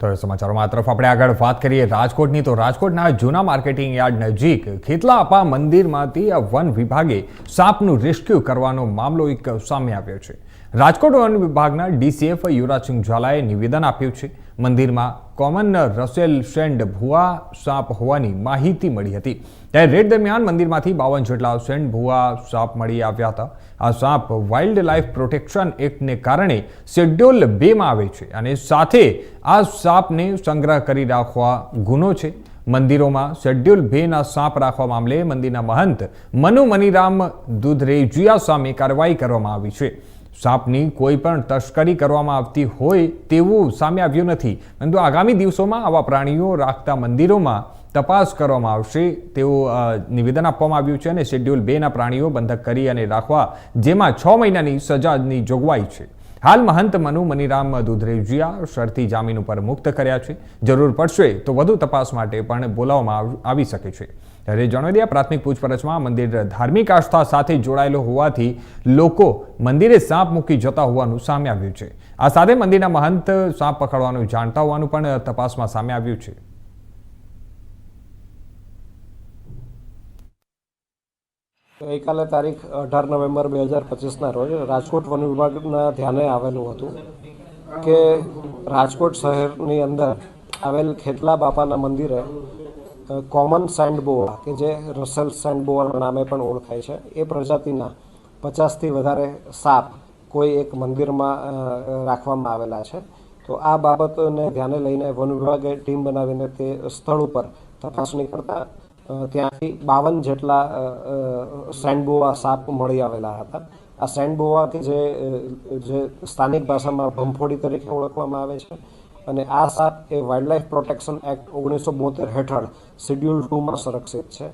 તો સમાચારોમાં તરફ આપણે આગળ વાત કરીએ રાજકોટની, તો રાજકોટના જૂના માર્કેટિંગ યાર્ડ નજીક ખેતલા આપા મંદિરમાંથી આ વન વિભાગે સાપનું રેસ્ક્યુ કરવાનો મામલો એક સામે આવ્યો છે. રાજકોટ વન વિભાગના ડીસીએફ યુવરાજસિંહ ઝાલાએ નિવેદન આપ્યું છે. મંદિરમાં કોમન રસેલ સેન્ડ ભુવા સાપ હોવાની માહિતી મળી હતી. ત્યારે રેડ દરમિયાન મંદિરમાંથી બાવન જેટલા સેન્ડ ભુવા સાપ મળી આવ્યા હતા. આ સાપ વાઇલ્ડ લાઇફ પ્રોટેક્શન એક્ટને કારણે શેડ્યુલ બેમાં આવે છે અને સાથે આ સાપને સંગ્રહ કરી રાખવા ગુનો છે. મંદિરોમાં શેડ્યુલ બેના સાપ રાખવા મામલે મંદિરના મહંત મનુ મનીરામ દુધરેજિયા સામે કાર્યવાહી કરવામાં આવી છે. સાપની કોઈ પણ તસ્કરી કરવામાં આવતી હોય તેવું સામે આવ્યું નથી. પરંતુ આગામી દિવસોમાં આવા પ્રાણીઓ રાખતા મંદિરોમાં તપાસ કરવામાં આવશે તેવું નિવેદન આપવામાં આવ્યું છે અને શેડ્યુલ બેના પ્રાણીઓ બંધક કરી અને રાખવા જેમાં છ મહિનાની સજાની જોગવાઈ છે. હાલ મહંત મનુ, મનીરામ દુધરેજીયા શરતી જામીન ઉપર મુક્ત કર્યા છે. જરૂર પડશે તો વધુ તપાસ માટે પણ બોલાવવામાં આવ- શકે છે. ત્યારે જણાવી પ્રાથમિક પૂછપરછમાં મંદિર ધાર્મિક આસ્થા સાથે જોડાયેલો હોવાથી લોકો મંદિરે સાપ મૂકી જતા હોવાનું સામે આવ્યું છે. આ સાથે મંદિરના મહંત સાપ પકડવાનું, જાણતા હોવાનું પણ તપાસમાં સામે આવ્યું છે. ગઈકાલે તારીખ અઢાર નવેમ્બર બે હજાર પચીસના રોજ રાજકોટ વન વિભાગના ધ્યાને આવેલું હતું કે રાજકોટ શહેરની અંદર આવેલ ખેતલા બાપાના મંદિરે કોમન સેન્ડ બોવા કે જે રસેલ સેન્ડ બોવાના નામે પણ ઓળખાય છે. એ પ્રજાતિના પચાસથી વધારે સાપ કોઈ એક મંદિરમાં રાખવામાં આવેલા છે. તો આ બાબતને ધ્યાને લઈને વન વિભાગે ટીમ બનાવીને તે સ્થળ ઉપર તપાસણી કરતા ત્યાંથી બાવન જેટલા સેન્ડબોવા સાપ મળી આવેલા હતા. આ સેન્ડબોવા કે જે જે સ્થાનિક ભાષામાં ભંફોડી તરીકે ઓળખવામાં આવે છે અને આ સાપ એ વાઇલ્ડલાઇફ પ્રોટેક્શન એક્ટ ઓગણીસો બોતેર હેઠળ શિડ્યુલ ટુમાં સંરક્ષિત છે.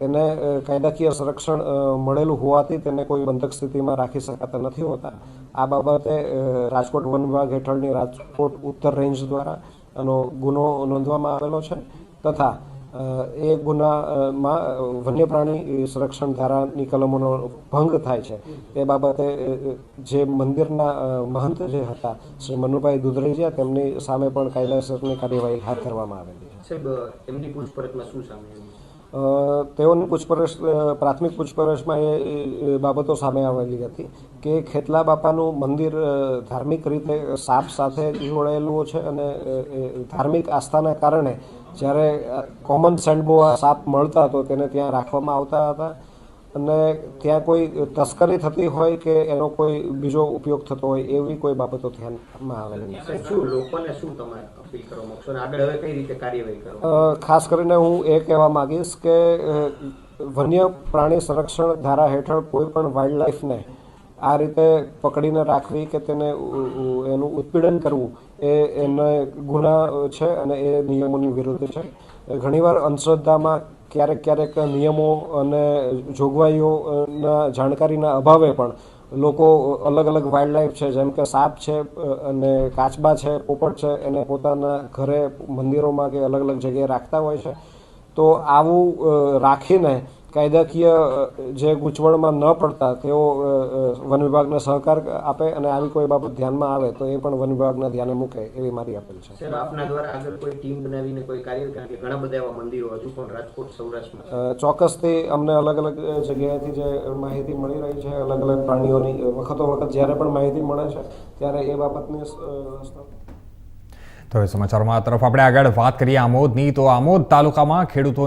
એને કાયદાકીય સંરક્ષણ મળેલું હોવાથી તેને કોઈ બંધક સ્થિતિમાં રાખી શકાતા નથી હોતા. આ બાબતે રાજકોટ વન વિભાગ હેઠળની રાજકોટ ઉત્તર રેન્જ દ્વારા આનો ગુનો નોંધવામાં આવેલો છે તથા એ ગુનામાં વન્ય પ્રાણી સંરક્ષણ ધારાની કલમોનો ભંગ થાય છે. તે બાબતે જે મંદિરના મહંત જે હતા શ્રી મનુભાઈ દુધરેજિયા તેમની સામે પણ કાયદેસરની કાર્યવાહી હાથ ધરવામાં આવેલી છે. સાહેબ એમની પૂછપરછમાં શું સામે તેઓની પૂછપરછ પ્રાથમિક પૂછપરછમાં એ બાબતો સામે આવેલી હતી કે ખેતલા બાપાનું મંદિર ધાર્મિક રીતે સાપ સાથે જોડાયેલું છે અને ધાર્મિક આસ્થાના કારણે જ્યારે કોમન સેન્ડબોવા સાપ મળતા તો તેને ત્યાં રાખવામાં આવતા હતા. અને ત્યાં કોઈ તસ્કરી થતી હોય કે એનો કોઈ બીજો ઉપયોગ થતો હોય એવી કોઈ બાબતો ધ્યાનમાં આવેલી નથી. શું લોકોને શું તમે અપીલ કરવા માંગશો? અને આગળ હવે કઈ રીતે કાર્યવાહી કરો? ખાસ કરીને હું એ કહેવા માંગીશ કે વન્ય પ્રાણી સંરક્ષણ ધારા હેઠળ કોઈ પણ વાઇલ્ડ લાઈફને આ રીતે પકડીને રાખવી કે તેને એનું ઉત્પીડન કરવું, એ એને ગુના છે અને એ નિયમોની વિરુદ્ધ છે. ઘણીવાર અંધશ્રદ્ધામાં ક્યારેક ક્યારેક નિયમો અને જોગવાઈઓના જાણકારીના અભાવે પણ લોકો અલગ અલગ વાઇલ્ડ લાઈફ છે, જેમ કે સાપ છે અને કાચબા છે, પોપટ છે, એને પોતાના ઘરે મંદિરોમાં કે અલગ અલગ જગ્યાએ રાખતા હોય છે. તો આવું રાખીને કાયદાકીય જે ગૂંચવણમાં ન પડતા તેઓ વન વિભાગને સહકાર આપે અને આવી કોઈ બાબત ધ્યાનમાં આવે તો એ પણ વન વિભાગના ધ્યાને મૂકે એવી મારી અપીલ છે. આપના દ્વારા આગળ કોઈ ટીમ બનાવીને કોઈ કાર્ય કારણ કે ઘણા બધા એવા મંદિરો હજુ પણ રાજકોટ સૌરાષ્ટ્રમાં ચોક્કસથી અમને અલગ અલગ જગ્યાએથી જે માહિતી મળી રહી છે અલગ અલગ પ્રાણીઓની વખતો વખત જ્યારે પણ માહિતી મળે છે ત્યારે એ બાબતની તો સમાચારમાં આ તરફ આપણે આગળ વાત કરીએ આમોદની. તો આમોદ તાલુકામાં ખેડૂતોને